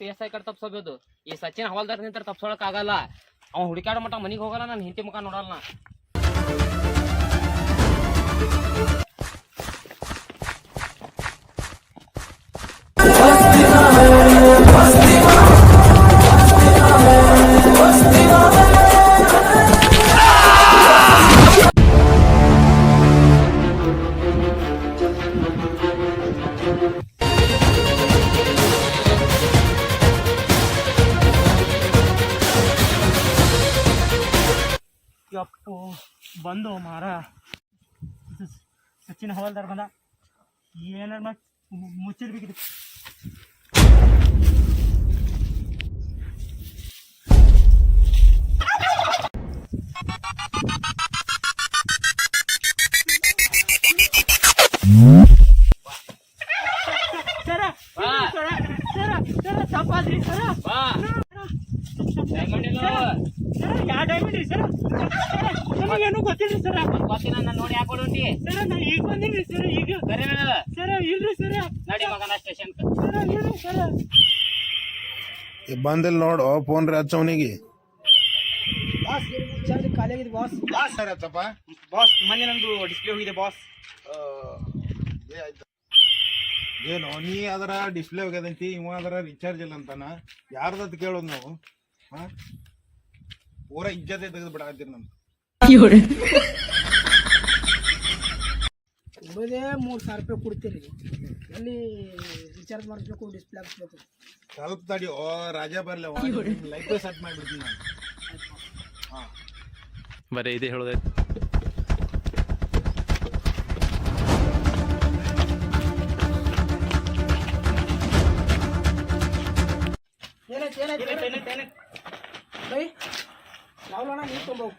P S I ಕಡೆ ಈ ಸಚಿನ್ ಹವಾಲ್ದಾರ್ ನಿಂತರ ತಪ್ಸೋಳಕ್ ಆಗಲ್ಲ ಅವ್ ಹುಡುಕಾಡ ಮಟ್ಟ ಮನಿಗೆ ಹೋಗಲ್ಲ ನಾನು ಹಿಂತಿ ಮುಖ ನೋಡಲ್ಲ. ಬಂದು ಮಾರ ಸಚಿನ್ ಹವಾಲ್ದಾರ್ ಬಂದ ಏನಾರ ಮಾಡಿ ಮುಚ್ಚಿರ್ಬೇಕಿತ್ತು. ಸರ ಸರ ಸರ ತಪ್ಪಾದ್ರಿ ಸರ ಸರ ಯಾವ ಡೈಮಂಡ್ ರೀ ಸರ ನಮಗೇನು ಗೊತ್ತಿಲ್ರಿ ಸರ್ ಗೊತ್ತಿಲ್ಲ ನಾನು ನೋಡಿ ಯಾಕೆ ಸರ್ ಸರ ನಾ ಈಗ ಬಂದಿನಿ ಸರ್ ಈಗ ಬರೀ ಸರ್ ಇಲ್ರಿ ಸರ್ ನಡಿ ಮಗನ ಸ್ಟೇಷನ್ ಸರ ಇಲ್ರಿ ಸರ ಬಂದಿಲ್ಲ ನೋಡು ಫೋನ್ ರೀ ಹಚ್ಚವನಿಗೆ ಬಾಸ್ ಮೊನ್ನೆ ನಂದು ಡಿಸ್ಪ್ಲೇ ಹೋಗಿದೆ ಬಾಸ್ ಏನು ನೀ ಅದರ ಡಿಸ್ಪ್ಲೇ ಹೋಗ್ಯದಂತಿ ಇವ ಅದರ ರಿಚಾರ್ಜ್ ಇಲ್ಲ ಅಂತಾನ? ಯಾರ್ದತ್ ಕೇಳೋದು ನಾವು? ಹಾ? ಪೂರ ಇಜ್ಜತೆ ತೆಗೆದು ಬಿಡಾತೀರ ನಮ್ದು. ಕೊಡೋದೇ ಮೂರು ಸಾವಿರ ರೂಪಾಯಿ ಕೊಡ್ತೀರಿ. ಎಲ್ಲಿ ರಿಚಾರ್ಜ್ ಮಾಡಿಸ್ಬೇಕು ಡಿಸ್ಪ್ಲೇ ಹಾಕ್ಸ್ಬೇಕು. ಸ್ವಲ್ಪ ತಡಿ ಓ ರಾಜಾ ಬರ್ಲಿ ಲೈಟ್ ಸೆಟ್ ಮಾಡಿಬಿಡ್ತೀನಿ ನಾನು. ಬರೀ ಇದೇ ಹೇಳೋದೈತಿ ಬೈ ಯಾವ್ಲಣ್ಣ ನೀರು ತೊಂಬವು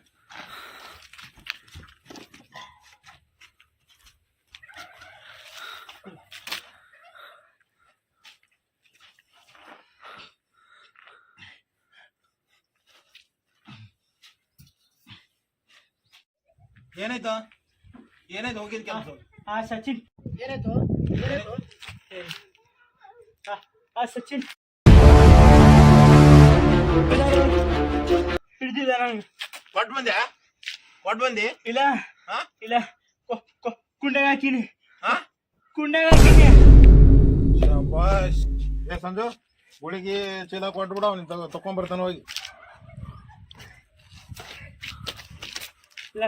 ಏನಾಯ್ತು? ಏನಾಯ್ತು? ಹೋಗಿದ್ ಕೆಲಸ. ಆ ಸಚಿನ್. ಏನಾಯ್ತು? ಏನಾಯ್ತು? ಆ- ಆ ಸಚಿನ್. ಕೊಟ್ ಬಂದೆ? ಕೊಟ್ಟು ಬಂದಿ? ಇಲ್ಲ. ಹಾ? ಇಲ್ಲ. ಕೊ- ಕೊ- ಕುಂಡಾಗ ಹಾಕಿನಿ. ಹಾ? ಕುಂಡಾಗ ಹಾಕಿನಿ. ಶಾಬಾಷ್. ಏ ಸಂಜು ಗುಳಿಗೆ ಚೀಲ ಕೊಟ್ಬಿಡ ಅವ್ನಿ ತಕೊಂಡ್ಬರ್ತಾನೆ ಹೋಗಿ. ಇಲ್ಲ.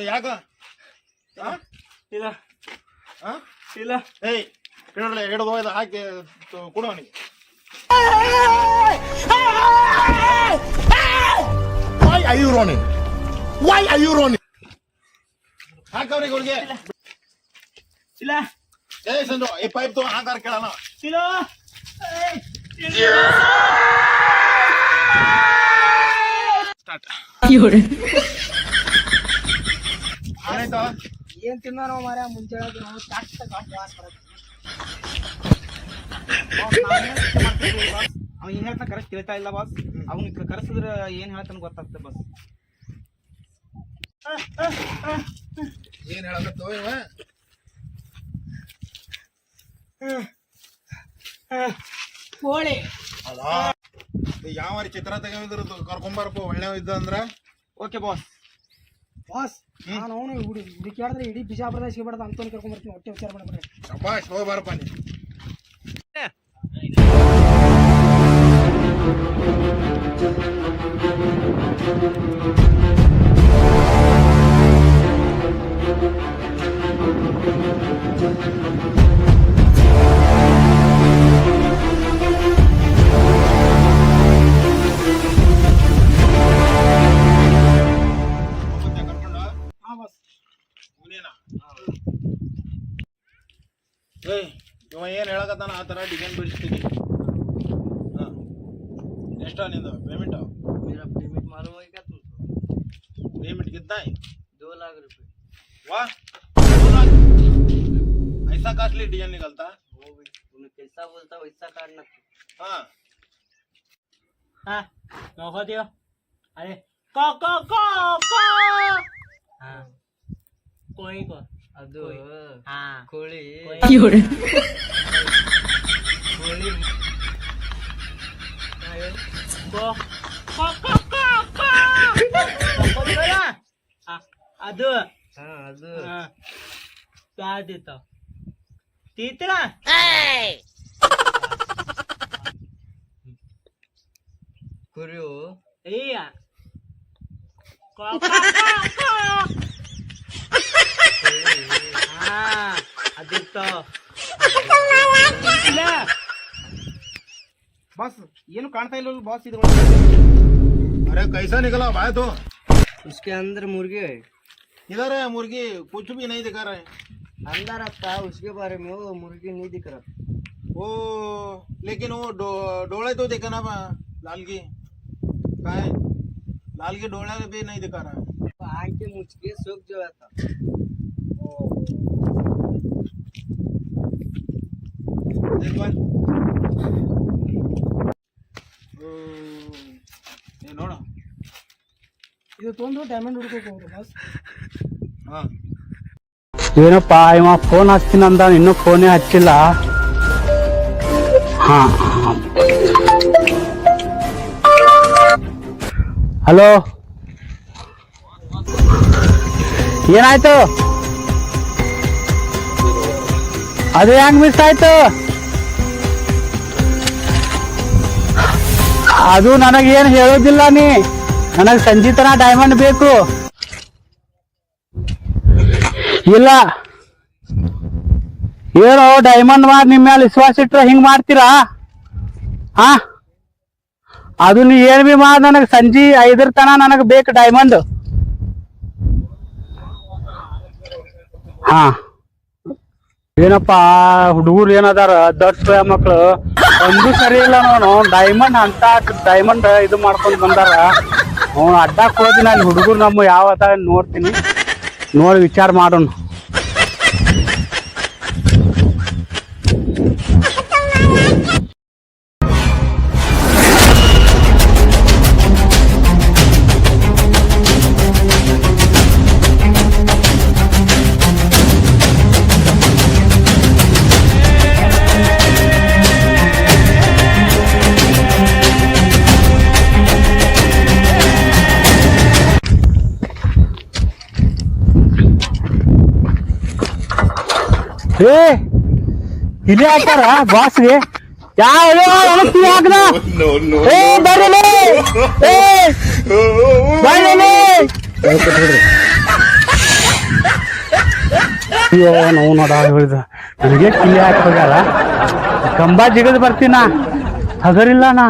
ಏ ಯಾಕ? ಹಾ? ಇಲ್ಲ. ಹಾ? ಇಲ್ಲ. ಏಯ್ ಹಿಡಲ್ಲ ಹಿಡಿದು ಹೋಯ್ದ ಹಾಕಿ ಕೊಡು ಅವನಿಗೆ. Why are you running? Why are you running? ಹಾಕ ಅವನಿಗೆ ಅವ್ರಿಗೆ ಇಲ್ಲ. ಏ ಸಂಜು ಈ ಪೈಪ್ ತಗೊಂಡು ಹಾಕಾರ ಕೇಳೋಣ. ಇಲ್ಲ. ಇಲ್ಲ. ಏನಾಯ್ತಾ ಏನ್ ತಿನ್ನೋ ಮಾರ್ಯ ಮುಂಚೆ ಅವ ಏನ್ ಹೇಳ್ತಾನ ಕರೆಕ್ಟ್ ತಿಳಿತಾ ಇಲ್ಲ ಬಾಸ್ ಅವ್ನ ಕರೆಸಿದ್ರ ಏನ್ ಹೇಳ್ತಾನ ಗೊತ್ತಾಗ್ತದೆ ಬಾಸ್ ಏನ್ ಹೇಳಕತ್ತೋ ಇವ? ಕೋಳಿ ಅಲ್ಲ ಯಾವ ಚಿತ್ರ ತೆಗೆದ್ರು ಕರ್ಕೊಂಬರಪ್ಪ ಒಳ್ಳೆ ಇದ್ದ ಅಂದ್ರ? ಓಕೆ ಬಾಸ್ ಬಾಸ್ ನಾನು ಅವನು ಹುಡಿ ಹುಡುಕಿಯಾಡಿದ್ರೆ ಇಡೀ ಬಿಜಾಪುರದಾಗ ಸಿಗಬಾರ್ದು ಅಂತ ಕರ್ಕೊಂಡ್ ಬರ್ತೀನಿ ಹೊಟ್ಟೆ ವಿಚಾರ ಮಾಡ್ಬಿಡ್ರಿ. ಶಬಾಷ್ ಹೋಗಿ ಬಾರಪ್ಪ ನೀ ಏನ್ ಹೇಳಕತ್ತಾನ? ಆ ತರ ಡಿಸೈನ್ ಬಿಡಿಸ್ತೀನಿ. ಹಾ. ಎಷ್ಟ ನಿಂದು? ಪೇಮೆಂಟ್ कितना है? दो लाख रुपए। वाह दो लाख। ऐसा कास्टली डिज़ाइन निकलता। है वो भी तुम्हें कैसा बोलता वैसा काटना हाँ। हाँ नौका दियो। अरे को को को को। हाँ। कोई को। हाँ। कोली कोली को को को को को को। ಅದು ಅದು ಸಾಧಿತ ತೀತ್ರ ಕುರಿಯು ಅಯ್ಯ ಅದಿರ್ತ ಬಾಸ್ ಏನು ಕಾಣ್ತಾ ಇಲ್ಲ ಬಾಸ್ ಇದ್ರ ಅರೆ ಕೈಸಾ ನಿಗಲ ಬಾಯ್ತು उसके अंदर मुर्गी है। इधर है मुर्गी कुछ भी नहीं दिखा रहे है। अंदर आता उसके बारे में वो मुर्गी नहीं दिख रहा। वो लेकिन वो डोले तो देखा ना लाल की। काय लाल के डोळे भी नहीं दिखा रहा है। मुझके सूख जो था। ये ನೋಡ ಇದು ತೊಗೊಂಡು ಡೈಮಂಡ್ ಹುಡ್ಕೋಕ್ ಹೋಗ್ರಿ ಬಾಸ್ ಹಾ. ಏನಪ್ಪ ಇವ ಫೋನ್ ಹಚ್ತೀನಿ ಅಂದ ಇನ್ನೂ ಫೋನೇ ಹಚ್ಚಿಲ್ಲ. ಹಾ. ಹಲೋ? ಏನಾಯ್ತು? ಅದು ಹೆಂಗ್ ಮಿಸ್ ಆಯ್ತು? ಅದು ನನಗೇನು ಹೇಳೋದಿಲ್ಲ ನೀ. ನನಗೆ ಸಂಜೀತನ ಡೈಮಂಡ್ ಬೇಕು. ಇಲ್ಲ. ಏನೋ ಡೈಮಂಡ್ ಮಾಡಿ ನಿಮ್ಮ ಮೇಲೆ ವಿಶ್ವಾಸ ಇಟ್ರೆ ಹಿಂಗ್ ಮಾಡ್ತೀರಾ? ಹಾ ಅದು ನೀ ಏನ್ ಬಿ ಮಾಡ್ ನನಗೆ ಸಂಜೆ ಐದರ ತನ ನನಗೆ ಬೇಕು ಡೈಮಂಡ್ ಹಾ. ಏನಪ್ಪ, ಹುಡುಗರು ಏನದಾರ ದೊಡ್ಡ ಮಕ್ಕಳು ಒಂದು ಸರಿ ಇಲ್ಲ ನಾನು ಡೈಮಂಡ್ ಅಂತ ಡೈಮಂಡ್ ಇದು ಮಾಡ್ಕೊಂಡು ಬಂದಾರ. ಅವ್ನು ಅಡ್ಡಾಕ್ ಹೋದಿನ ನಾನು ಹುಡುಗರು ನಮ್ಮ ಯಾವತ್ತ ನೋಡ್ತೀನಿ. ನೋಡಿ ವಿಚಾರ ಮಾಡೋಣ. ಏ ಇಲ್ಲಿ ಹಾಕ್ತಾರ? ಬಾಸ್ಗೆ? ಯಾವ ಹಾಕ್ದ. ಏ ಬರ್ರಿ ಏ ಬರ್ರಿ ಅಯ್ಯೋ ನಾವು ನೋಡ ಹೇಳಿದ ನನಗೆ ಕಿಲಿ ಹಾಕಿ ಹೋಗ್ಯಾರ ಕಂಬ ಜಿಗದ್ ಬರ್ತೀನ. ಹಗರಿಲ್ಲ ನಾ.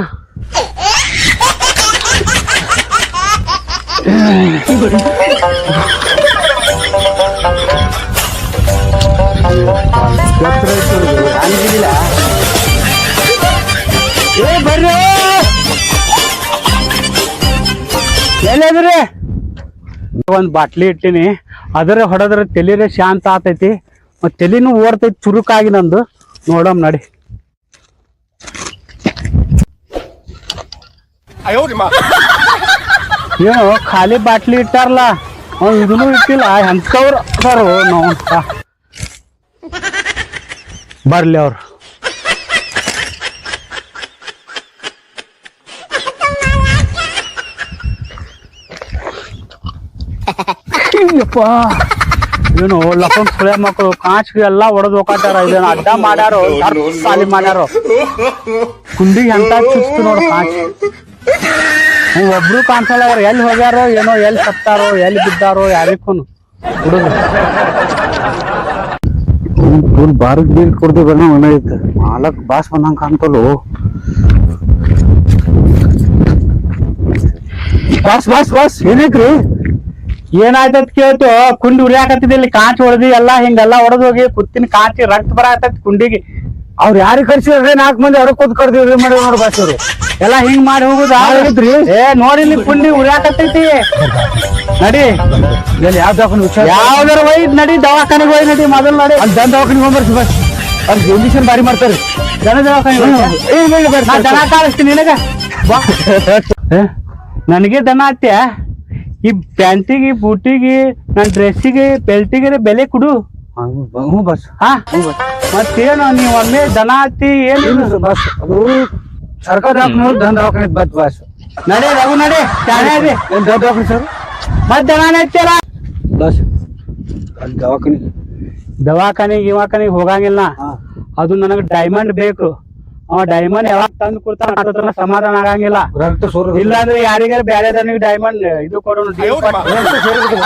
ಹಂಗಿಲ್ಲ ಏ ಬರ್ರಿ ಎಲ್ಲಿದ್ರಿ ಒಂದ್ ಬಾಟ್ಲಿ ಇಟ್ಟಿನಿ. ಅದರ ಹೊಡೆದ್ರೆ ತಲೆರೆ ಶಾಂತ ಆತೈತಿ ಮತ್ ತಲೆನೂ ಓಡ್ತೈತಿ ಚುರುಕಾಗಿ ನಂದು. ನೋಡಮ್ ನಡಿ. ಏನು ಖಾಲಿ ಬಾಟ್ಲಿ ಇಟ್ಟಾರಲ್ಲ ಅವ್ನು ಇದನ್ನು ಇಟ್ಟಿಲ್ಲ. ಎಂತವ್ರು ಸರ್ ನಾವು ಬರ್ಲಿ ಅವ್ರು. ಅಯ್ಯಪ್ಪ ಏನು ಲಪಂಗ್ ಸುಳೆ ಮಕ್ಕಳು ಕಾಚ್ಗೆ ಎಲ್ಲ ಒಡೆದು ಹೋಗಾಟಾರ ಇದನ್ನ ಅಡ್ಡ ಮಾಡ್ಯಾರು ಸಾಲಿ ಮಾಡ್ಯಾರೋ. ಕುಂಡಿ ಎಂತ ಚುಸ್ತು ನೋಡು ಕಾಚ್. ಒಬ್ರು ಕಾಣಿಸಲ್ಲ ಎಲ್ಲಿ ಹೋಗ್ಯಾರೋ ಏನೋ ಎಲ್ಲಿ ಸತ್ತಾರೋ ಎಲ್ಲಿ ಬಿದ್ದಾರೋ ಯಾರಿಗೂ ಹುಡುಗ. ಫುಲ್ ಬಾರಕ್ ಬೀಳ್ ಕುಡ್ದು ಬಣ್ಣ ಒಣೈತೆ ಮಾಲಕ್ ಬಾಸ್ ಬಂದಂಗ ಕಾಣ್ತಲು ಬಾಸ್ ಬಾಸ್ ಬಾಸ್, ಏನೈತ್ರಿ? ಏನಾಯ್ತತ್ ಕೇಳ್ತು? ಕುಂಡಿ ಉರಿಯಾಕತ್ತಿದ್ದೆ ಇಲ್ಲಿ ಕಾಂಚ್ ಹೊಡೆದಿ, ಎಲ್ಲಾ ಹಿಂಗೆಲ್ಲಾ ಹೊಡೆದೋಗಿ ಕುತ್ತಿನ ಕಾಂಚಿ ರಕ್ತ ಬರಾಕತ್ತೈತಿ ಕುಂಡಿಗೆ. ಅವ್ರ ಯಾರಿಗೆ ಕರ್ಸಿದ್ರೆ ನಾಲ್ಕು ಮಂದಿ ಅವ್ರ ಕೂತ್ ಕರ್ದಿವ್ರಿ ಮಾಡಿ ನೋಡಿ ಬಾಸ್ ಎಲ್ಲ ಹಿಂಗ್ ಮಾಡಿ ಹೋಗುದ? ಏ ನೋಡಿ ಇಲ್ಲಿ ಪುಂಡಿ ಉರಿಯಾಕತ್ತೈತಿ. ನಡಿ. ಇಲ್ಲಿ ಯಾವ ದವಾಖಾನೆ ವಿಚಾರ ಯಾವ್ದಾರ ಒಯ್ದು ನಡಿ ದವಾಖಾನೆಗೆ ಒಯ್ ನಡಿ ಮೊದಲು ನಡಿ. ಅಲ್ಲಿ ದನ ದವಾಖಾನೆ ಹೋಗ್ಬರ್ಸಿ ಬಸ್. ಅಲ್ಲಿ ಇಂಜೆಕ್ಷನ್ ಬಾರಿ ಮಾಡ್ತಾರೆ. ಜನ ದವಾಖಾನೆ ದನ ಕಾಣಿಸ್ತೀನಿ ನಿನಗ. ನನಗೆ ದನ ಅತ್ಯ ಈ ಪ್ಯಾಂಟಿಗೆ ಬೂಟಿಗೆ ನನ್ನ ಡ್ರೆಸ್ಸಿಗೆ ಬೆಲ್ಟಿಗೆ ಬೆಲೆ ಕೊಡು. ಹ್ಞೂ ಬಸ್. ಹಾ? ಮತ್ತೇನು ನೀವು ಒಮ್ಮೆ ದನ ಹತ್ತಿ ಏನು ಬಸ್. ಅದು ಸರ್ಕಾರ ದವಾಖಾನೆ ದನ ದವಾಖಾನೆ ಬತ್ ಬಸ್. ನಡೆ ರಘು ನಡೆ. ಶಾಣೆ ಅದಿ ಏನ್ ದೊಡ್ಡ ದವಾಖಾನೆ ಸರ್? ಮತ್ ದನ ಹತ್ತಿರ ಬಸ್. ಅಲ್ಲಿ ದವಾಖಾನೆ ದವಾಖಾನೆಗೆ ಇವಾಖಾನಿಗೆ ಹೋಗಂಗಿಲ್ಲ. ಅದು ನನಗೆ ಡೈಮಂಡ್ ಬೇಕು. ಅವ ಡೈಮಂಡ್ ಯಾವಾಗ ತಂದು ಕೊಡ್ತಾನ ಅಷ್ಟೊತ್ತನ ಸಮಾಧಾನ ಆಗಂಗಿಲ್ಲ. ರಕ್ತ ಸೋರ್ ಇಲ್ಲ ಅಂದ್ರೆ ಯಾರಿಗಾರ ಬೇರೆದವನಿಗೆ ಡೈಮಂಡ್ ಇದು ಕೊಡೋಣ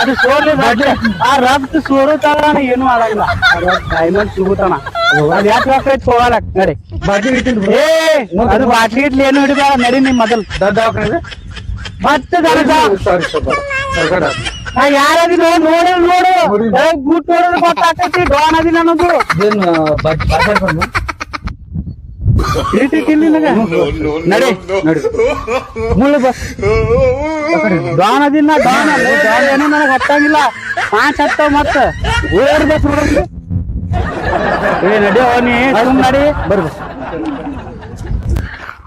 ಅದು ಸೋರ್ಲಿ ರಕ್ತ. ಆ ರಕ್ತ ಸೋರುತ್ತಾನ ಏನು ಆಗಂಗಿಲ್ಲ. ಡೈಮಂಡ್ ಸಿಗುತ್ತಾನ. ಅದ್ ಯಾಕೆ ರೊಕ್ಕ ಐತಿ ಹೋಗಲ್ಲ? ನಡಿ. ಏ ಅದು ಬಾಟ್ಲಿ ಇಟ್ಲಿ ಏನು ಹಿಡಿದ ನಡಿ ನಿಮ್ ಮೊದಲ್. ದವಾಖಾನೆ. ಮತ್ತೆ ನಾ ಯಾರದಿ ನೋಡ್ ನೋಡಿ. ನೋಡು. ಬೂಟ್ ನೋಡಿದ್ರೆ ಗೊತ್ತಾಗ್ತೈತಿ. ಡಾನ್ ಅದಿನ ಅನ್ನೋದು. ನಡಿ ಮುಳ್ಳು ಬಸ್ ಡಾನ್ ಏನೋ ನನಗೆ ಹತ್ತಂಗಿಲ್ಲ. ಪಾಂಚ್ ಹತ್ತಾವ ಮತ್ತ. ಓಡ್ ಬಸ್ ನೋಡ್ರಿ ಏ ನಡಿ ಅವನಿ ಸುಮ್ ನಡಿ. ಬರ್ರಿ.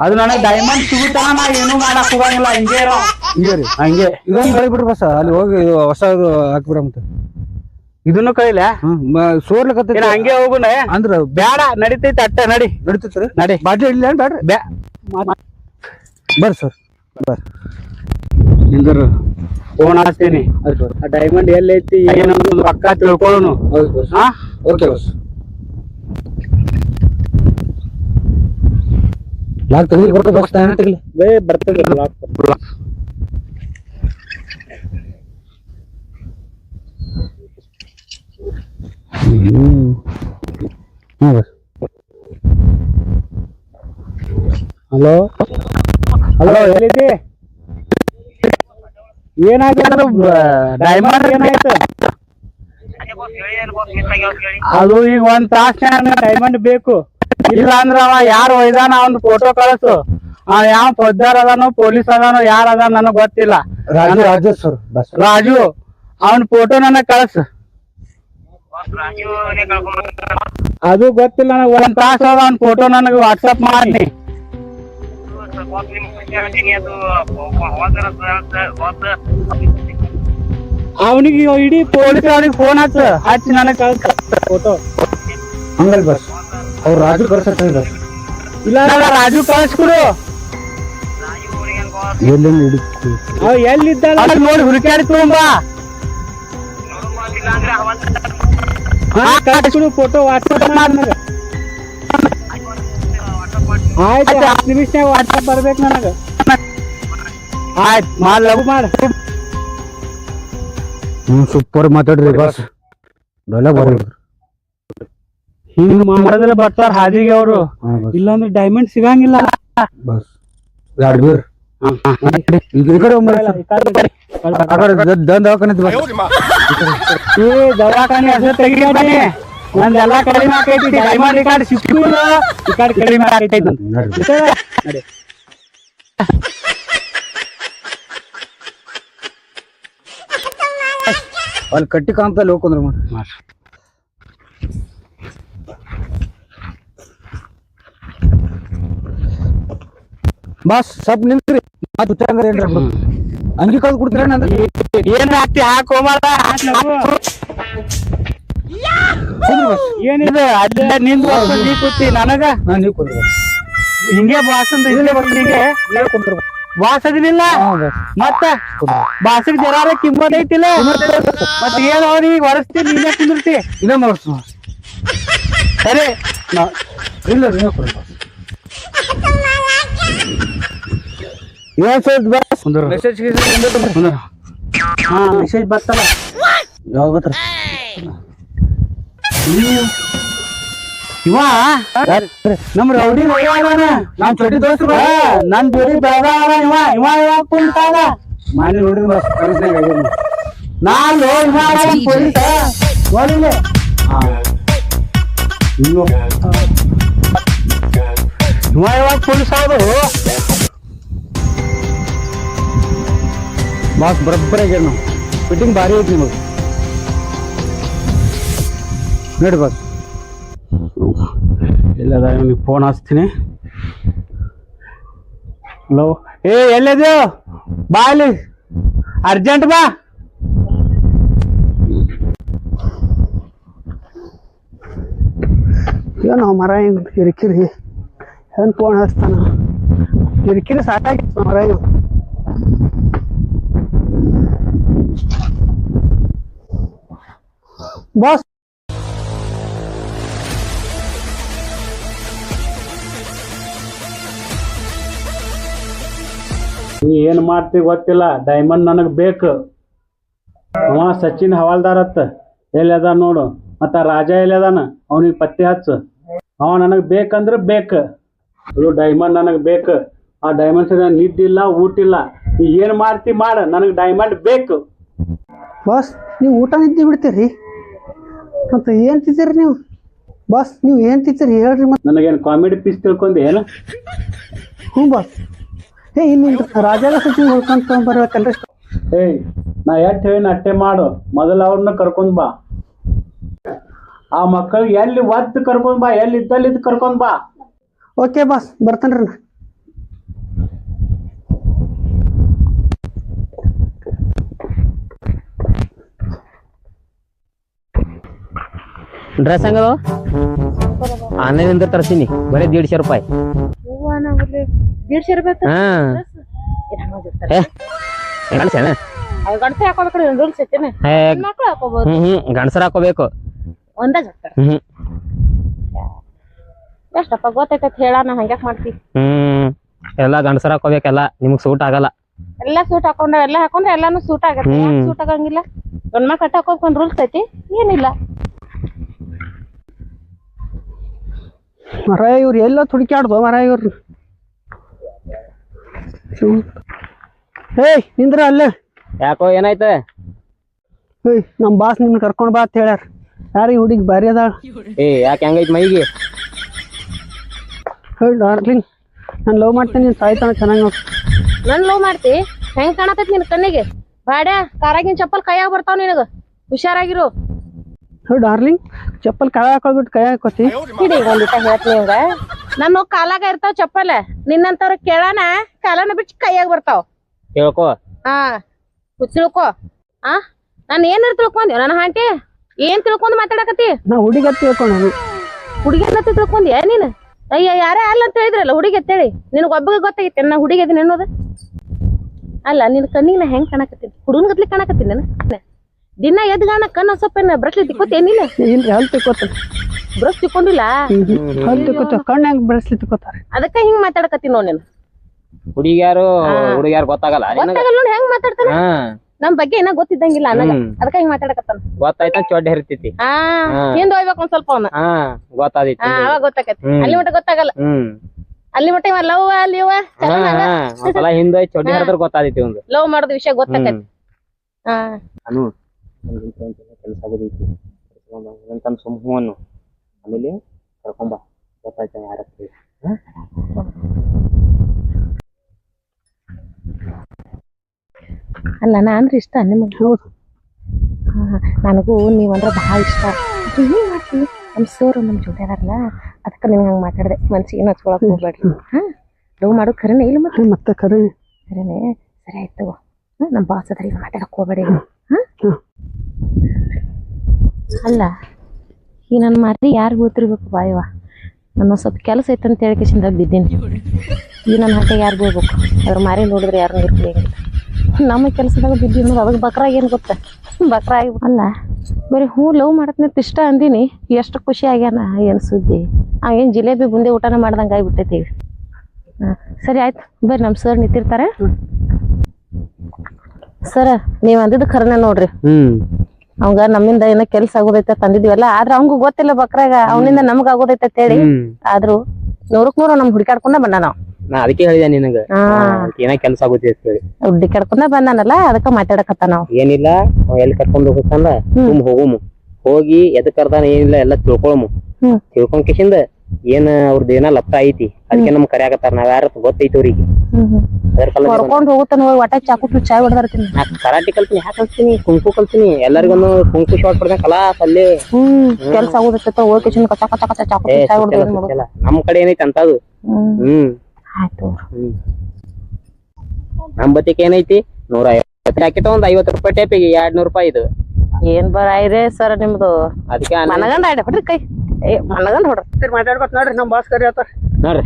ಅದು ನನಗೆ ಡೈಮಂಡ್ ಸಿಗುತ್ತಾನ ನಾ ಏನು ಮಾಡಕ್ ಹೋಗಂಗಿಲ್ಲ. ಹಿಂಗೆ ಇರೋ. ಹಿಂಗೆ ರೀ. ಹಂಗೆ. ಇದೊಂದು ಕಳಿ ಬಿಡ್ರಿ ಬಸ್. ಅಲ್ಲಿ ಹೋಗಿ ಹೊಸ ಹಾಕ್ಬಿಡ ಮತ್ತೆ ಇದನ್ನು ಕಳಿಲ ಸೋರ್ಲಕತ್ತ ಹಂಗೆ ಹೋಗುನ ಅಂದ್ರ ಬೇಡ ನಡಿತೈತಿ ಅಟ್ಟ ನಡಿ. ನಡಿತೈತ್ರಿ? ನಡಿ. ಬಾಡಿ ಇಡ್ಲಿ ಬೇಡ್ರಿ ಬ್ಯಾ ಬರ್ರಿ ಸರ್. ಬರ್ರಿ. ನಿಂದರು ಫೋನ್ ಹಾಕ್ತೀನಿ. ಆ ಡೈಮಂಡ್ ಎಲ್ಲೈತಿ ಏನೊಂದು ಪಕ್ಕ ತಿಳ್ಕೊಳ್ಳೋನು. ಹಾ? ಓಕೆ ಬಸ್ ಲಾಕ್ ತೆಗಿ ಬರ್ತದೆ ಬಸ್ ತೆಗಿಲಿ? ಬೇ ಬರ್ತದೆ ಲಾಕ್ ಹಲೋ? ಹಲೋ ಎಲ್ಲಿದ್ದಿ? ಏನಾಯ್ತು ಡೈಮಂಡ್ ಏನಾಯ್ತು? ಅದು ಈಗ ಒಂದ್ ತಾಸ್ನ್ಯಾಗ ಡೈಮಂಡ್ ಬೇಕು. ಇಲ್ಲ ಅಂದ್ರ ಅವ ಯಾರು ಒಯ್ದಾನ ಅವ್ನ ಫೋಟೋ ಕಳಿಸು. ಅವ ಯಾವ ಪೊದ್ದಾರ್ ಅದಾನೋ ಪೊಲೀಸ್ ಅದಾನೋ ಯಾರ ಅದಾನ ನನಗ್ ಗೊತ್ತಿಲ್ಲ. ರಾಜು ರಾಜು ಅವನ್ ಫೋಟೋ ನನಗ್ ಕಳ್ಸ. ಅದು ಗೊತ್ತಿಲ್ಲ ನನಗೆ ಒಂದ್ ತಾಸ ಅದ ಅವ್ನ ಫೋಟೋ ನನಗೆ ವಾಟ್ಸಪ್ ಮಾಡಿ ಅವನಿಗೆ ಇಡೀ ಪೊಲೀಸ್ ಅವನಿಗೆ ಫೋನ್ ಹಚ್ಚ ಹಚ್ಚಿ ನನಗೆ ಕಳ್ಸ ಫೋಟೋ ಹಂಗಲ್ ಬಸ್. ಅವ್ರು ರಾಜು ಕಳ್ಸತ್ತ ಇಲ್ಲ ರಾಜು ಕಳ್ಸ್ಕೊಡು. ಅವ ಎಲ್ಲಿದ್ದಾಳ? ನೋಡಿ ಹುಡುಕಾಡಿ ತುಂಬಾ ಹಾ ಕಳ್ಸ್ಕೊಡು ಫೋಟೋ ವಾಟ್ಸಪ್ ಮಾಡಿ ನನಗ ಆಯ್ತು ಹತ್ತು ನಿಮಿಷ ವಾಟ್ಸಪ್ ಬರ್ಬೇಕು ನನಗ. ಆಯ್ತು ಮಾಡ್. ಲಘು ಮಾಡ. ಹ್ಮ್ ಸೂಪರ್ ಮಾತಾಡ್ರಿ ಬಸ್ ಹಿಂಗ್ ಮಾಡಿದ್ರೆ ಬರ್ತಾರ ಹಾದಿಗೆ ಅವರು. ಇಲ್ಲಾಂದ್ರೆ ಡೈಮಂಡ್ ಸಿಗಂಗಿಲ್ಲ. ಬಸ್ ಏ ದವಾಖಾನೆ ತೆಗಿಯಾಡಿ ನಂದೆಲ್ಲ ಕಡಿಮೆ ಆಕೈತಿ ಡೈಮಂಡ್ ಆಗೈತಿ ನಡಿ ಅಲ್ಲಿ ಕಟ್ಟಿ ಕಾಣ್ತಲ್ಲ ಹೋಗ್ಕೊಂಡ್ರ ಬಸ್, ಸ್ವಲ್ಪ ನಿಂತ್ರಿ ಮತ್ತೆ ಉತ್ತರಂಗರ ಏನ್ರ ಅಂಗಿ ಕಳ್ದು ಕೊಡ್ತೀರ ಏನ್ ಹಾಕ್ತಿ? ಹಾಕೋ ಏನಿದೆ ಅಲ್ಲೇ ನಿಂದು ನೀ ಕೂತಿ ನನಗ. ಹಿಂಗೆ ಬಾಸಂದ ಇಲ್ಲೇ ಬರ್ತಿಗೆ ಬಾಸ್. ಅದಿನಿಲ್ಲ ಮತ್ತ ಬಾಸಿಗೆ ಜರಾರ ಕಿಮ್ಮತ್ ಐತಿಲ್ಲ? ಮತ್ತ ಏನ್ ಅವ್ರಿ ಹೊರಸ್ತೀನಿ ನೀನೇ ಕುಂದಿರ್ತಿ? ಇನ್ನ ಮಾಡ್ಸು ಸರಿ. ನಾ- ಇಲ್ಲ ನೀನೇ ಕೊಡು boss. ಏನ್ ಸರ್ ಬಸ್ ಮೆಸೇಜ್ ಹಾ ಮೆಸೇಜ್ ಬರ್ತಲ್ಲ ಯಾವಾಗ ಬರ್ತಾರ ಇವ ನಮ್ ರೌಡಿ ನಮ್ ಚೊಟ್ಟಿ ದೋಸ್ತ ನನ್ ಜೋಡಿ ಬೆಳಗಾವ ಇವ. ಇವ ಇವ ಮಾಡಿ ನೋಡ್ರಿ ಬಸ್ ನಾನು ಇವ ಪೊಲೀಸ? ನೋಡಿಲ್ಲ ಇವ ಇವಾಗ ಪೊಲೀಸ್ ಹೌದು ಬಾಸ್ ಬರೋಬ್ಬರ ಆಗ್ಯಾರ ನಾವು. ಫಿಟ್ಟಿಂಗ್ ಭಾರಿ ಐತಿ ನಿಮಗೆ. ನೋಡಿ ಬಾಸ್. ಎಲ್ಲದ ನಿಮಗೆ ಫೋನ್ ಹಚ್ತೀನಿ. ಹಲೋ ಏ, ಎಲ್ಲಿದ್ಯೋ? ಬಾ ಇಲ್ಲಿ. ಅರ್ಜೆಂಟ್ ಬಾ. ಏನೋ ಮರ ಹಿಂಗ್ ಕಿರಿಕಿರಿ. ಏನು ಫೋನ್ ಹಚ್ತಾನ? ಕಿರಿಕಿರಿ ಸಾಕಾಗಿತ್ತು ಮರ ಇವ್. ಬಾಸ್. ನೀ ಏನ್ ಮಾಡ್ತಿ ಗೊತ್ತಿಲ್ಲ? ಡೈಮಂಡ್ ನನಗ್ ಬೇಕು. ಅವ ಸಚಿನ್ ಹವಾಲ್ದಾರತ್ತ ಅತ್ತ. ಎಲ್ಲಿ ಅದ ನೋಡು. ಮತ್ತ ರಾಜ ಎಲ್ಲಿ ಅದಾನ? ಅವನಿಗೆ ಪತ್ತೆ ಹಚ್ಚು. ಅವ ನನಗ್ ಬೇಕಂದ್ರ ಬೇಕ. ಅದು ಡೈಮಂಡ್ ನನಗ್ ಬೇಕು. ಆ ಡೈಮಂಡ್ ಸರಿ ನಿದ್ದಿಲ್ಲ ಊಟಿಲ್ಲ. ನೀ ಏನ್ ಮಾಡ್ತಿ ಮಾಡ. ನನಗ್ ಡೈಮಂಡ್ ಬೇಕು. ಬಾಸ್ ನೀವು ಊಟ ನಿದ್ದೆ ಬಿಡ್ತೀರಿ? ಮತ್ತೆ ಏನು ತಿಂತೀರಿ ನೀವು? ಬಾಸ್ ನೀವು ಏನು ತಿಂತೀರಿ ಹೇಳ್ರಿ ಮತ್ತೆ. ನನಗೇನು ಕಾಮಿಡಿ ಪೀಸ್ ತಿಳ್ಕೊಂಡು ಏನು? ಹ್ಞೂ ಬಾಸ್. ಏ ಇಲ್ಲಿ ರಾಜಾಗ ಸಚಿವ ಹೋಗ್ಕೊಂತ ಬರ್ಬೇಕಲ್ರಿ ಏಯ್ ನಾ ಎಷ್ಟ್ ಹೇಳಿನ ಅಟ್ಟೆ ಮಾಡು. ಮೊದಲು ಅವ್ರನ್ನ ಕರ್ಕೊಂಡ್ ಬಾ. ಆ ಮಕ್ಕಳು ಎಲ್ಲಿ ಒತ್ತು ಕರ್ಕೊಂಡ್ ಬಾ ಎಲ್ಲಿ ಇದ್ದಲ್ಲಿದ್ದು ಕರ್ಕೊಂಡ್ ಬಾ. ಓಕೆ ಬಾಸ್ ಬರ್ತಾನ್ರಿ ನಾ. ಡ್ರೆಸ್ ಹೆಂಗದು ಆನ್ಲೈನ್ ಇಂದ ತರ್ಸೀನಿ. ಬರೀ ದೀಡ್ಶೆ ರೂಪಾಯಿ. ಗಂಡಸರ ಹಾಕೋಬೇಕು. ಎಷ್ಟಪ್ಪ ಗೊತ್ತೈತೈತಿ ಹೇಳಾನ ಹಂಗ್ಯಾಕ್ ಮಾಡ್ತಿ? ಹ್ಮ್ ಎಲ್ಲ ಗಂಡಸರ ಹಾಕೋಬೇಕೆಲ್ಲ ನಿಮ್ಗ್ ಸೂಟ್ ಆಗಲ್ಲ. ಎಲ್ಲಾ ಸೂಟ್ ಹಾಕೊಂಡ ಎಲ್ಲಾ ಹಾಕೊಂಡ್ರೆ ಎಲ್ಲಾನು ಸೂಟ್ ಆಗತ್ತೆ. ಸೂಟ್ ಆಗಂಗಿಲ್ಲ? ಗಂಡ್ ಮಕ್ಳು ಕಟ್ಟ ಹಾಕೋಕೊಂಡ್ ರೂಲ್ಸ್ ಐತಿ? ಏನಿಲ್ಲ. ಮರ ಇವ್ರು ಎಲ್ಲ ತುಡುಕ್ಯಾಡ್ದು ಮರ ಇವ್ರು ಏಯ್ ನಿಂದ್ರ ಅಲ್ಲೇ? ಯಾಕೋ ಏನಾಯ್ತ? ಏಯ್ ನಮ್ಮ ಬಾಸ್ ನಿಮ್ ಕರ್ಕೊಂಡು ಬಾ ಅಂತ ಹೇಳ್ಯಾರ. ಯಾರಿ ಈ ಹುಡುಗಿ ಭಾರಿ ಅದಾಳ? ಏ ಯಾಕೆ ಹೆಂಗೈತ್ ಮೈಗೆ? ಹೇಳಿ ಡಾರ್ಲಿಂಗ್ ನಾನು ಲವ್ ಮಾಡ್ತೇನೆ ನೀನು ಸಾಯ್ತಾನ ಚೆನ್ನಾಗಿ ನೋಡ್. ನನ್ ಲವ್ ಮಾಡ್ತಿ? ಹೆಂಗ್ ಕಾಣತೈತಿ ನಿನ್ ಕಣ್ಣಿಗೆ? ಬಾಡ್ಯಾ ಕಾರಾಗಿನ ಚಪ್ಪಲ್ ಕೈಯಾಗ ಬರ್ತಾವ ನಿನಗ. ಹುಷಾರಾಗಿರು. ಹೇಳಿ ಡಾರ್ಲಿಂಗ್. ಚಪ್ಪಲ್ ಕೈ ಹಾಕೊಳ್ಬಿಟ್ಟು ಕೈ ಹಾಕೋತಿ. ಒಂದ್ ಒಂದಿಟ ಹೇಳ್ತೀನಿ ಹಂಗ ನನ್ನ ಕಾಲಾಗ ಇರ್ತಾವ ಚಪ್ಪಲ್. ನಿನ್ನಂತವ್ರ ಕೇಳಾನ ಕಾಲನ ಬಿಚ್ಚ ಕೈಯಾಗ ಬರ್ತಾವ. ಕೇಳ್ಕೋ. ಹಾ ತಿಳ್ಕೊ. ಆ ನಾನು ಏನಾರ ತಿಳ್ಕೊಂಡಿ ನನ್ನ ಹಾಂಟಿ ಏನ್ ತಿಳ್ಕೊಂಡ್ ಮಾತಾಡಕತ್ತಿ? ನಾ ಹುಡುಗ ತಿಳ್ಕೊಂಡು ಹುಡುಗಿ ಅಂತ ತಿಳ್ಕೊಂಡ್ಯಾ ನೀನು? ಅಯ್ಯ ಯಾರೇ ಅಲ್ಲ ಅಂತ ಹೇಳಿದ್ರಲ್ಲ ಹುಡುಗಿ ಅಂತೇಳಿ ನಿನಗೆ ಒಬ್ಬ ಗೊತ್ತಾಗಿತ್ತೆ ನಾ ಹುಡುಗಿ ಅದೀನಿ ಅನ್ನೋದು. ಅಲ್ಲ ನಿನ್ ಕಣ್ಣಿಗೆ ನಾ ಹೆಂಗ್ ಕಾಣಕತ್ತೀನಿ? ಹುಡುಗನ್ ಗತ್ಲಿ ಕಾಣಕತ್ತಿ ನಾನು. ದಿನ ಎದ್ಗಾಣ ಗಾಣ ಕಣ್ಣು ಸ್ವಲ್ಪ ಬ್ರಷ್ಲಿ ತಿಕ್ಕೋತೇ ನೀನು ಇಲ್ರಿ ಅಲ್ಲಿ ತಿಕ್ಕೋತಾರೆ. ಬ್ರಷ್ ತಿಕ್ಕೊಂಡಿಲ್ಲ? ಅದಕ್ಕ ತಿಕ್ಕೋತ ಕಣ್ಣು ಹೆಂಗೆ ಬೆಳೆಸ್ಲಿ ತಿಕ್ಕೋತಾರೆ? ಅದಕ್ಕೆ ಹಿಂಗ್ ಮಾತಾಡಕತ್ತೀನಿ ನೋಡಿ ನೀನು. ಹುಡುಗಿಯಾರು ಹುಡುಗಿಯಾರು ಗೊತ್ತಾಗಲ್ಲ ನಿನಗ? ಗೊತ್ತಾಗಲ್ಲ ನೋಡಿ ಹೆಂಗ್ ಮಾತಾಡ್ತಾನ? ನಮ್ ಬಗ್ಗೆ ಏನ ಗೊತ್ತಿದ್ದಂಗಿಲ್ಲ ಅನ್ನಗ ಹ್ಮ್. ಅದಕ್ಕ ಹಿಂಗ್ ಮಾತಾಡಕತ್ತಾನ. ಗೊತ್ತಾಯ್ತ ಚೊಡ್ಡ ಹರಿತೈತಿ. ಹಿಂದ್ ಹೋಗ್ಬೇಕು ಒಂದ್ ಸ್ವಲ್ಪ ಅವನ. ಹಾ ಗೊತ್ತಾದೈತಿ. ಅವಾಗ ಗೊತ್ತಾಕತಿ. ಅಲ್ಲಿ ಮಟ್ಟ ಗೊತ್ತಾಗಲ್ಲ. ಅಲ್ಲಿ ಮಟ್ಟ ಲವ್ ಅಲ್ಲಿ ಒಂದ್ಸಲ ಹಿಂದೆ ಚೊಡ್ಡೆ ಹರಿದ್ರ ಗೊತ್ತಾದೈತಿ ಒಂದು ಲವ್ ಮಾಡೋದ್ ವಿಷಯ ಗೊತ್ತಾಕತಿ. ಹಾ. ಅನು ಕೆಲಸ ಆಗೋದೈತಿ ಅಂತ ಸುಮ್ ಹ್ಞೂ ಅನ್ನು ಆಮೇಲೆ ಕರ್ಕೊಂಬ ಗೊತ್ತಾಯ್ತ ಯಾರ ಅಲ್ಲ ನಾ ಅಂದ್ರೆ ಇಷ್ಟ ನಿಮಗೆ ಹೌದು. ನನಗೂ ನೀವಂದ್ರೆ ಬಹಳ ಇಷ್ಟ. ಏನ್ ಮಾಡ್ತೀವಿ ನಮ್ಮ ಸರ್ ನಮ್ಮ ಜೊತೆ ಅದಾರಲ್ಲ ಅದಕ್ಕೆ ನಿಮ್ಗೆ ಹಂಗೆ ಮಾತಾಡಿದೆ. ಮನ್ಸಿಗೆ ಏನು ಹಚ್ಕೊಳಕ್ ಹೋಗ್ಬೇಡ್ರಿ. ಹಾಂ ಲವ್ ಮಾಡೋ ಖರೇನೆ ಇಲ್ಲ ಮತ್ತೆ? ಮತ್ತೆ ಕರೆ ಖರೇನೆ ಸರಿ ಆಯ್ತು ನಮ್ಮ ಬಾಸ್ ಅದ್ರ ಈಗ ಮಾತಾಡಕ್ ಹೋಗ್ಬೇಡಿ. ಹಾ? ಅಲ್ಲ ಈ ನನ್ನ ಮಾರಿ ಯಾರು ಗೊತ್ತಿರ್ಬೇಕು ಬಾಯವ ನನ್ನ ಸ್ವಲ್ಪ ಕೆಲಸ ಐತೆ ಅಂತ ಹೇಳಿ ಕಿಶಿಂದ ಬಿದ್ದೀನಿ. ಈ ನನ್ನ ಹಟ್ಟೆ ಯಾರು ಹೋಗ್ಬೇಕು. ಅದ್ರ ಮಾರಿ ನೋಡಿದ್ರೆ ಯಾರು ಇರ್ತೀವಿ ನಮ್ಮ ಕೆಲಸದಾಗ ಬಿದ್ದಿ ಅನ್ನೋದು ಅದಕ್ಕೆ ಬಕ್ರಾಗ ಏನು ಗೊತ್ತ? ಬಕ್ರ ಆಗಿ ಅಲ್ಲ ಬರೀ ಹ್ಞೂ ಲವ್ ಮಾಡತ್ನಂತ ಇಷ್ಟ ಅಂದಿನಿ ಎಷ್ಟು ಖುಷಿ ಆಗ್ಯಾನ ಏನು ಸುದ್ದಿ? ಏನು ಜಿಲೇಬಿ ಬುಂದೆ ಊಟನ ಮಾಡ್ದಂಗೆ ಆಗಿಬಿಟ್ಟೈತಿ. ಹಾಂ ಸರಿ ಆಯ್ತು ಬರ್ರಿ ನಮ್ಮ ಸರ್ ನಿಂತಿರ್ತಾರೆ. ಸರ ನೀವು ಅಂದಿದ್ದು ಖರನೇ ನೋಡ್ರಿ. ಹ್ಮ್. ಅವಂಗ ನಮ್ಮಿಂದ ಏನ ಕೆಲ್ಸ ಆಗೋದೈತೆ ತಂದಿದ್ವಲ್ಲ ಆದ್ರ ಅವಂಗು ಗೊತ್ತಿಲ್ಲ ಬಕ್ರಾಗ ಅವನಿಂದ ನಮ್ಗ ಆಗೋದೈತೆ ಅಂತ ಹೇಳಿ. ಆದ್ರೂ ನೂರಕ್ ನೂರು ನಮ್ ಹುಡುಕಾಡ್ಕೊಂಡ ಬಂದ ನಾವ್ ನಾ ಅದಕ್ಕೆ ಹೇಳಿದೆ ನಿನಗ. ಏನ ಕೆಲಸ ಆಗುತ್ತೆ ಅಂತ ಹೇಳಿ. ಹುಡುಕಾಡ್ಕೊಂಡ ಬಂದಾನಲ್ಲ ಅದಕ್ಕ ಮಾತಾಡಕತ್ತ ನಾವ್ ಏನಿಲ್ಲ ಅವ ಎಲ್ಲಿ ಕರ್ಕೊಂಡ್ ಹೋಗ್ಬೇಕಂದ್ರ ಸುಮ್ ಹೋಗುಮು. ಹೋಗಿ ಎದಕ್ ಕರ್ದಾನ ಏನಿಲ್ಲ ಎಲ್ಲ ತಿಳ್ಕೊಳಮು. ತಿಳ್ಕೊಂಡ್ ಕಿಶಿಂದ ಏನ್ ಅವ್ರದ್ದು ಏನ ಲಪ್ಪ ಐತಿ? ಅದಕ್ಕೆ ನಮ್ ಕರ್ಯಾಕತ್ತಾರ ನಾವ್ ಯಾರ ಗೊತ್ತೈತಿ ಅವ್ರಿಗೆ. ಅದ್ರ ಕಲ್ಲ ಹೊಡ್ಕೊಂಡ್ ಹೋಗುತ್ತಾನ ಹೋಗಿ ಒಟ್ಟ ಚಾಕು ಚಾಯ್ ಹೊಡೆದಿರ್ತೀನಿ ನಾ ಕರಾಟೆ ಕಲ್ತೀನಿ ಹ್ಯಾಕ್ ಕಲ್ತೀನಿ ಕುಂಕು ಕಲ್ತೀನಿ. ಎಲ್ಲರಿಗೂ ಕುಂಕು ಶಾಟ್ ಕೊಡ್ದಂಗ ಕಲಾ ಅಲ್ಲೇ ಹ್ಮ್ ಕೆಲ್ಸ ಆಗೋದೈತೆ ಹೋಗಿ ಕಿಶನ್ ಕಚ ಕಚ ಕಚ ಚಾಕು ಚಾಯ್ ಹೊಡೆದ ನಮ್ ಕಡೆ ಏನೈತಿ ಅಂತದು ಹ್ಮ್. ಹ್ಮ್. ಆಯ್ತು ನಮ್ ಬತ್ತಿಗೆ ಏನೈತಿ? ನೂರ ಐವತ್ತು ಪ್ಯಾಕೆಟ್ ಒಂದ್ ಐವತ್ತು ರೂಪಾಯಿ ಟೇಪಿಗೆ ಎರಡ್ ನೂರ್ ರೂಪಾಯಿ ಇದು. ಏನ್ ಬರ ಐರೇ ಸರ್ ನಿಮ್ದು? ಅದಕ್ಕೆ ಮನಗಂಡ ಆಡ ಬಿಡ್ರಿ ಕೈ? ಏ ಮನಗಂಡ್ ಹೊಡ್ರಿ. ಮಾತಾಡ್ಕೊತ ನೋಡ್ರಿ ನಮ್ಮ ಬಾಸ್ ಕರಿ ಆತಾರ ನೋಡ್ರಿ.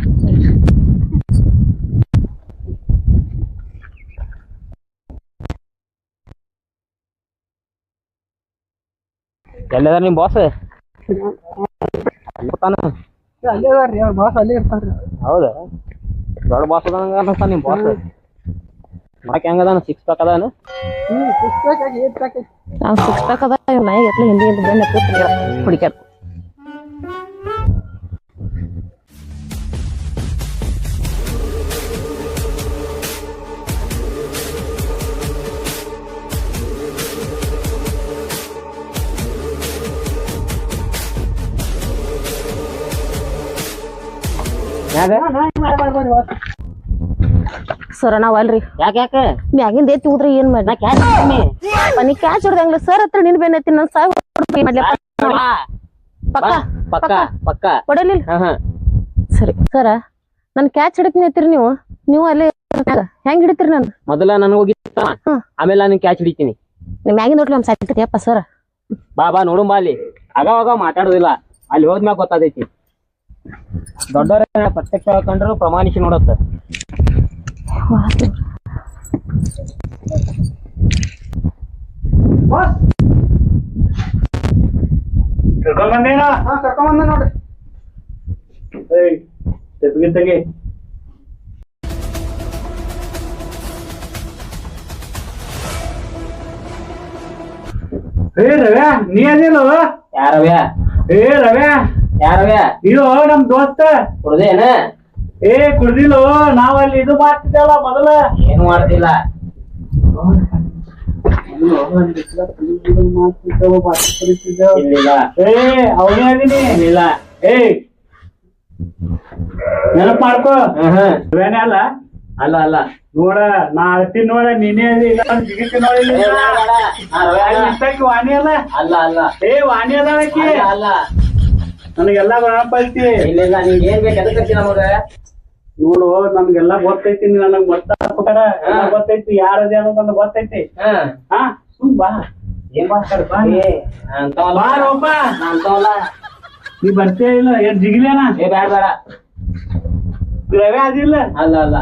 ಎಲ್ಲದ ನಿಮ್ ಬಾಸ್ ಅಲ್ಲೇ ಅದಾರ್ರಿ ಅವ್ರ ಬಾಸ್ ಅಲ್ಲೇ ಇರ್ತಾರ್ರಿ ಹೌದಾ? ದೊಡ್ಡ ಬಾಸ್ ಅದಂಗ ಅನ್ಸ್ತಾನ ನಿಮ್ ಬಾಸ್ ಮಾಡಕ್ ಹೆಂಗ ಅದಾನ? ಸಿಕ್ಸ್ ಪ್ಯಾಕ್ ಅದಾನ? ಹ್ಮ್ ಸಿಕ್ಸ್ ಪ್ಯಾಕ್ ಆಗಿ ಏಟ್ ಪ್ಯಾಕ್ ಸಿಕ್ಸ್ ಪ್ಯಾಕ್ ಅದ ಇವ್ ನಾಯಿ ಎತ್ಲ ಹಿಂದಿ ಹಿಂದಿ ಬೆನ್ನ ಕೂತ್ರಿ ಹುಡುಕ್ಯಾರ ಸರ್ ನಾವ್ ಅಲ್ರಿ. ಯಾಕೆ ಯಾಕೆ? ಮ್ಯಾಗಿಂದ ಎತ್ತಿ ಹೋದ್ರೆ ಏನ್ ಮಾಡಿ ನಾ ಕ್ಯಾಚ್ ಮನಿ ಕ್ಯಾಚ್ ಹೊಡ್ದಂಗ್ಲ ಸರ್ ಹತ್ರ ನಿನ್ ಬೇನ್ ಐತಿ ನನ್ ಸಾಯ್ ಪಕ್ಕ ಪಕ್ಕ ಪಕ್ಕ. ಹೊಡಲಿಲ್ಲ ಹಾ ಹಾ. ಸರಿ. ಸರ ನನ್ ಕ್ಯಾಚ್ ಹಿಡಿತೀನಿ ನೀವು? ನೀವು ಅಲ್ಲೇ ಹೆಂಗ್ ಹಿಡಿತೀರಿ ನಾನು? ಮೊದಲ ನನ್ ಹೋಗಿ. ಆಮೇಲೆ ನಾನು ಕ್ಯಾಚ್ ಹಿಡಿತೀನಿ. ನಿಮ್ ಮ್ಯಾಗಿನ ನೋಡ್ಲಿ ನಮ್ ಸಾಯ್ತಿಯಪ್ಪ ಸರ್. ಬಾ ಬಾ ನೋಡು ಬಾ ಅಲ್ಲಿ. ಆಗಾಗ ಮಾತಾಡೋದಿಲ್ಲ. ಅಲ್ಲಿ ಹೋದ್ಮ್ಯಾಗ ಗೊತ್ತಾದೈತಿ ದೊಡ್ಡವ್ರ ಪ್ರತ್ಯಕ್ಷ ಕಂಡ್ರು ಪ್ರಮಾಣಿಸಿ ನೋಡತ್ತ. ಬಾಸ್ ಕರ್ಕೊಂಡ್ ಬಂದೇನ ಹಾ ಕರ್ಕೊಂಬಂದ ನೋಡ್ರಿ. ಏಯ್ ತೆಪ್ಪಿಗೆ ತೆಗಿ. ಏ ರವ್ಯಾ ನೀ ಅದೇನು ಯಾರವ್ಯ ಏ ರವ್ಯಾ ಯಾರವ್ಯ? ಇದು ನಮ್ ದೋಸ್ತ. ಕುಡ್ದೇನ? ಏ ಕುಡ್ದಿಲ್ಲ ನಾವ್ ಅಲ್ಲಿ ಇದು ಮಾಡ್ತಿದ್ದಲ್ಲ ಮೊದಲ. ಏನು ಮಾಡ್ತಿಲ್ಲ? ನೆನಪ್ ಮಾಡ್ಕೋ. ರವ್ಯಾನೇ ಅಲ್ಲ? ಅಲ್ಲ ಅಲ್ಲ. ನೋಡ ನಾ ಅಳ್ತೀನಿ ನೋಡ ನೀನೇ ಅದಿ. ಇಲ್ಲ ಜಿಗಿತಿ ನೋಡಿ ಏ, ಬೇಡ, ಬೇಡ. ನಾ ರವ್ಯ ಅಲ್ಲ. ವಾಣಿ ಅಲ್ಲ? ಅಲ್ಲ ಅಲ್ಲ. ಏ ವಾಣಿ ಅದ ಆಕಿ. ನನಗೆಲ್ಲ ಗೊತ್ತೈತಿ ಇಲ್ಲಿಲ್ಲ ನಿಂಗೆ ಏನ್ ಬೇಕು ಎದಕ್ಕೆ ಕರ್ಸಿ ನಮಗ. ನೋಡು ನನ್ಗೆಲ್ಲ ಗೊತ್ತೈತಿ ನನಗ್ ಗೊತ್ತಾಗ್ಬೇಕಾರ ಗೊತ್ತೈತಿ ಯಾರದೇ ಅನ್ನೋದು ನನಗ್ ಗೊತ್ತೈತಿ. ಹಾ. ಸುಮ್ ಬಾ. ಏನ್ ಬಾ. ಏ ಅಂತವಲ್ಲ. ಬಾ ರೋಪ ಅಂತವಲ್ಲ. ನೀ ಬರ್ತೀಯ ಇಲ್ಲ? ಏನ್ ಜಿಗಿಲೇನ ಏ ಬೇಡ ಬೇಡ ರವೆ ಅದಿಲ್ಲ? ಅಲ್ಲ ಅಲ್ಲ.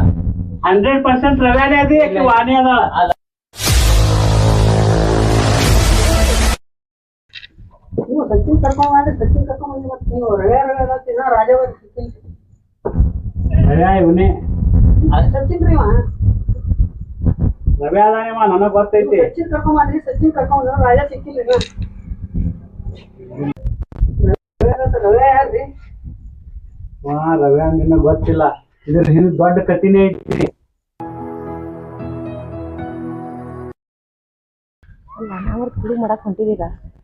ಹಂಡ್ರೆಡ್ ಪರ್ಸೆಂಟ್ ರವ್ಯಾನೇ ಅದಿ ಆಕಿ ವಾಣಿ ಅದ. ಸಚಿನ್ ಕರ್ಕೊಂಡ್ ಮಾಡಿ ಸಚಿನ್ ಕರ್ಕೊಂಡ್ ಬಂದಿ ಮತ್ತೆ ನೀವು ರವೆ ರವೆ ಅನ್ನತ್ತೀರ ರಾಜವರ್ ಸಚಿನ್ ರವ್ಯಾ ಇವನೇ ಸಚಿನ್ ರೀ. ರವೆ ಅದಾನೇವ ನನಗ್ ಗೊತ್ತೈತಿ. ಸಚಿನ್ ಕರ್ಕೊಂಡ್ ಬಂದ್ರಿ ಸಚಿನ್ ಕರ್ಕೊಂಡ್ ಬಂದ್ರೆ ರಾಜ ಸಿಕ್ಕಿಲ್ಲ. ರವೆ ಯಾರ್ರಿ ಹಾ ರವ್ಯಾ ನಿನ್ನ ಗೊತ್ತಿಲ್ಲ. ಇದ್ರ ಹಿಂದ್ ದೊಡ್ಡ ಕತಿನೇ ಐತಿ. ಅಲ್ಲ ನಾವು ಕುಡಿ ಮಾಡಕ್ ಹೊಂಟಿದೀಗ ಸರ್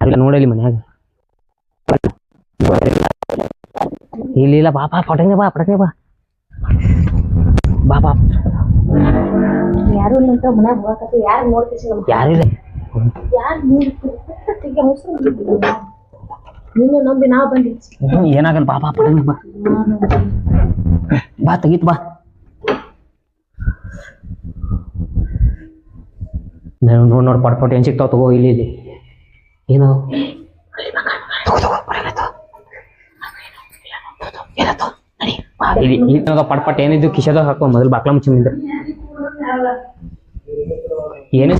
ಅಲ್ಲ ನೋಡಲಿ ಮನ್ಯಾಗ. ಇಲ್ಲ ಇಲ್ಲ ಬಾ ಬಾ ಪಟಂಗ ಬಾ ಪಟಂಗ ಬಾ. ಬಾ ಬಾ. ಯಾರು ಅಂತ ಮನ್ಯಾಗ ಹೋಗಕತ್ತಿ ಯಾರು ನೋಡ್ಕೇಸಿ ನಮ್ಗೆ ಯಾರಿಲ್ಲ ಯಾರು ನೋಡ್ತೀವಿ ನಿನ್ನ ನಂಬಿ ನಾವ್ ಬಂದಿ ಏನಾಗಲ್ಲ ಬಾ ಬಾ ಪಟಂಗ ಬಾ. ಬಾ ತೆಗಿತ್ ಬಾ. ನೋಡ್, ನೋಡಿ, ಪಟ್ ಪಟ್, ಏನ್ ಸಿಗ್ತಾವ ತಗೋ, ಇಲ್ಲಿ ಇಲ್ಲಿ. ಏನು? ಇಲ್ಲಿ ಪಟ್ ಪಟ್ ಏನಿದ್ದು, ಕಿಶದಾಗ ಹಾಕೋ, ಮೊದಲು ಬಾಕ್ಲ ಮುಚ್ಚಿ ನಿಂದ್ರೆ. ಏನು?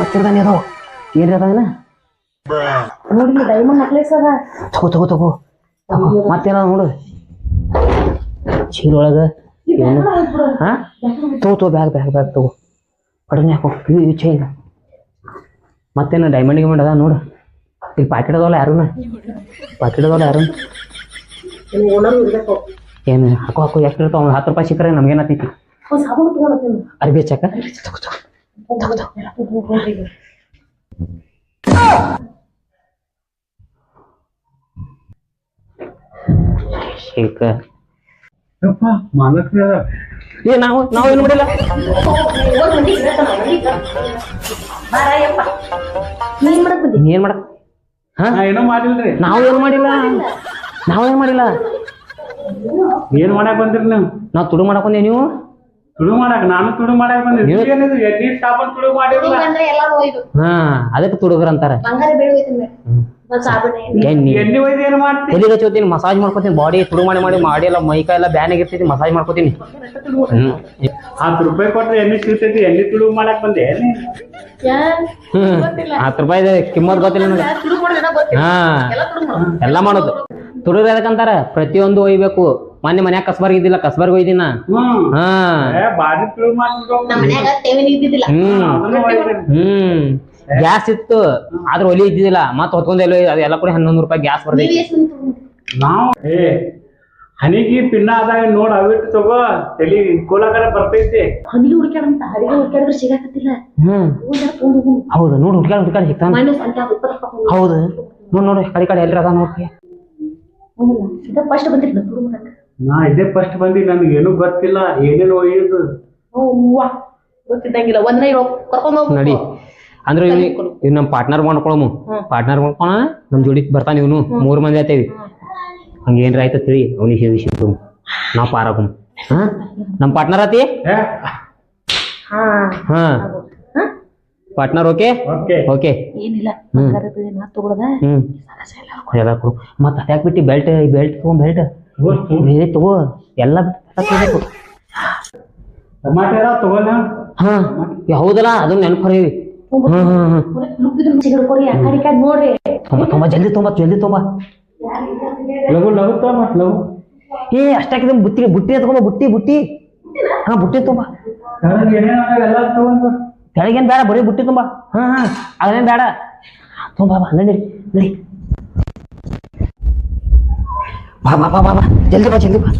ಮತ್ತಿರ್ದಾನೆ ಅದಾವ ಅದಾವೇನ ನೋಡಿ ಡೈಮಂಡ್ ನೆಕ್ಲೆಸ್ ಅದ. ತಗೋ ತಗೋ ತಗೋ. ಮತ್ತೇನ ನೋಡು. ಚೀಲ ಒಳಗ ಏನು? ಹಾ? ತಗೋ ತಗೋ ಬ್ಯಾಗ್ ಬ್ಯಾಗ್ ಬ್ಯಾಗ್ ತಗೋ. ಪಡನೆ ಹಾಕೋ. ಇವು ಇವು ಚೈನ್ ಮತ್ತೇನು ಡೈಮಂಡ್ ಗಿಮಂಡ್ ಅದ ನೋಡು. ಇಲ್ಲಿ ಪಾಕೆಟ್ ಅದಾವಲ್ಲ ಯಾರೂನ? ಪಾಕೆಟ್ ಅದಾವಲ್ಲ ಯಾರು ಏನು ಹಾಕೋ ಹಾಕೋ. ಎಷ್ಟು ಇರ್ತಾವ? ಒಂದು ಹತ್ತು ರೂಪಾಯಿ ಸಿಕ್ಕರೆ ನಮ್ಗೇನಾತೈತಿ ಅರ್ಬಿ ಸಾಬೂನು ತಗೋ ತಗೋ. ಹಚ್ಚಾಕ ತಗೋ. ತಗೋ ಶೇಖ ಯಪ್ಪ ಮಾಲಕ್ರ. ಏ ನಾವು ನಾವು ಏನು ಮಾಡಿಲ್ಲ? ಮಾಡಕ್ ಏನ್ ಮಾಡಕ್ ಏನೋ ಮಾಡಿಲ್ರಿ. ನಾವು ಏನು ಮಾಡಿಲ್ಲ? ನಾವು ಏನು ಮಾಡಿಲ್ಲ? ಏನ್ ಮಾಡಕ್ ಬಂದಿರಿ ನೀವು? ನಾವು ತುಡು ಮಾಡಕೊಂಡೆ ನೀವು? ತುಳು ಮಾಡಕ್ ನಾನು ತುಳು ಮಾಡಕ್ ಬಂದಿರಿ ನೀವು- ಏನಿದು ಎಣ್ಣೆ ಸಾಬನ್ ತುಳು ಹಾ ಅದಕ್ಕೆ ತುಡುಗರ್ ಅಂತಾರ. ಎಣ್ಣಿ. ಎಣ್ಣೆ. ಒಯ್ದು ಏನ್ ಮಾಡ್ತಿ? ಎಲ್ಲಿಗೆ ಹಚ್ಚೋತೀನಿ ಮಸಾಜ್ ಮಾಡ್ಕೋತೀನಿ ಬಾಡಿ ತುಡು ಮಾಡಿ ಮಾಡಿ ಮಾಡಿ ಎಲ್ಲ ಮೈಕೈ ಎಲ್ಲ ಬ್ಯಾನ್ ಆಗಿರ್ತೈತಿ ಮಸಾಜ್ ಮಾಡ್ಕೋತೀನಿ. ಹ್ಮ್. ಹತ್ತು ರೂಪಾಯಿ ಕೊಟ್ರೆ ಎಣ್ಣೆ ಸಿಗ್ತೈತಿ ಎಣ್ಣೆ ತುಳು ಮಾಡಕ್ ಬಂದೆ. ಹ್ಮ್. ಹತ್ತು ರೂಪಾಯಿ ಕಿಮ್ಮತ್ ಗೊತ್ತಿಲ್ಲ ನನಗೆ. ಹಾ. ಎಲ್ಲ ಮಾಡೋದು. ತುಡುಗ್ರ ಎದಕ್ಕಂತಾರ ಪ್ರತಿಯೊಂದು ಒಯ್ಬೇಕು. ಮೊನ್ನೆ ಮನ್ಯಾಗ ಕಸ್ಬರ್ಗ್ ಇದ್ದಿಲ್ಲ ಕಸ್ಬರ್ಗ್ ಹೋಯ್ದಿನ? ಹ್ಮ್. ಹಾ. ಹ್ಮ್. ಹ್ಮ್ ಗ್ಯಾಸ್ ಇತ್ತು ಆದ್ರೆ ಒಲಿ ಇದ್ದಿದ್ದಿಲ್ಲ. ಮತ್ತ್ ಹೊತ್ಕೊಂಡ್ ಎಲ್ಲ ಅದೆಲ್ಲ ಕೂಡ ಹನ್ನೊಂದು ರೂಪಾಯಿ ಗ್ಯಾಸ್ ಬರ್ತೈತಿ ನಾವು ಏ ಹನಿಗಿ ಪಿನ್ನ ಆದಾಗ ನೋಡ್ ಅವಿಟ್ಟು ತಗೋ ತಲಿ ಕೋಲಾಕರ ಬರ್ತೈತಿ. ಹನಿಗೆ ಹುಡುಕ್ಯಾಡಂತ ಹನಿಗೆ ಹುಡುಕ್ಯಾಡಿದ್ರೆ ಸಿಗಾಕತ್ತಿಲ್ಲ. ಹ್ಮ್. ಹೌದು ನೋಡು ಹುಡ್ಕಾಡ್ ಹುಡ್ಕಾಡ್ ಸಿಗ್ತಾನ ಹೌದು. ನೋಡ್ ನೋಡು ಕಡೆ ಕಡೆ ಎಲ್ರ ಅದ ನೋಡ್ರಿ ಫಸ್ಟ್ ಮಾಡಕ್ ನಾ ಇದೇ ಫಸ್ಟ್ ಬಂದಿ ನನಗೆ ಏನು ಗೊತ್ತಿಲ್ಲ ಏನೇನು ಒಯ್ಯುದು ಅವ್ವ ಗೊತ್ತಿದ್ದಂಗಿಲ್ಲ. ಒಂದ್ ನೈ ಕರ್ಕೊಂಡ್ ಹೋಗ್ ನಡಿ. ಅಂದ್ರೆ ಇವ್ ಇವ್ ನಮ್ ಪಾರ್ಟ್ನರ್ ಮಾಡ್ಕೊಳಮು. ಪಾರ್ಟ್ನರ್ ಮಾಡ್ಕೊಳ ನಮ್ ಜೋಡಿ ಬರ್ತಾನ ಇವನು. ಮೂರ್ ಮಂದಿ ಆತೇವಿ ಹಂಗ ಏನ್ರ ಆಯ್ತ ತಿಳಿ ಅವ್ನಿಗೆ ಹೇಳಿ ಸಿಕ್ತು ನಾವ್ ಪಾರಾಗು ಹಾ? ನಮ್ ಪಾರ್ಟ್ನರ್ ಆತಿ? ಏ. ಹಾ. ಹಾ. Partner okay? ಓಕೆ. ಓಕೆ. ಏನಿಲ್ಲ. ಬಂಗಾರ ನಾ ತಗೊಳದ. ಹ್ಮ್. ಎಲ್ಲ ಕೊಡು. ಮತ್ತ ಅದ್ಯಾಕ್ ಬಿಟ್ಟಿ ಬೆಲ್ಟ್ ಬೆಲ್ಟ್ ತಗೋ ಬೆಲ್ಟ್ ಬೇರೆ ತಗೋ ಎಲ್ಲ ಟಮಾಟೆ ಹಾ ಹೌದಲ್ಲ ಅದನ್ನ ನೆನಪರೀವಿ ತುಂಬ ತುಂಬ ಜಲ್ದಿ ತುಂಬ ಜಲ್ದಿ ತುಂಬ ಲಘು ಲಘು ತಗೋ ಮತ್ ಲಘು. ಏ ಅಷ್ಟಾಕಿದ ಬುಟ್ಟಿ ಬುಟ್ಟಿ ತಗೊಂಬ ಬುಟ್ಟಿ ಬುಟ್ಟಿ. ಹಾ ಬುಟ್ಟಿ ತುಂಬ ಕೆಳಗೇನ್ ಬೇಡ ಬರೀ ಬುಟ್ಟಿ ತುಂಬಾ ಹಾ ಹಾ ಅದೇನ್ ಬೇಡ. ತುಂಬ ಬಾ ನಡಿ ನಡಿ. ಬಾ ಬಾ ಬಾ ಬಾ ಬಾ ಜಲ್ದಿ ಬಾ ಜಲ್ದಿ ಬಾ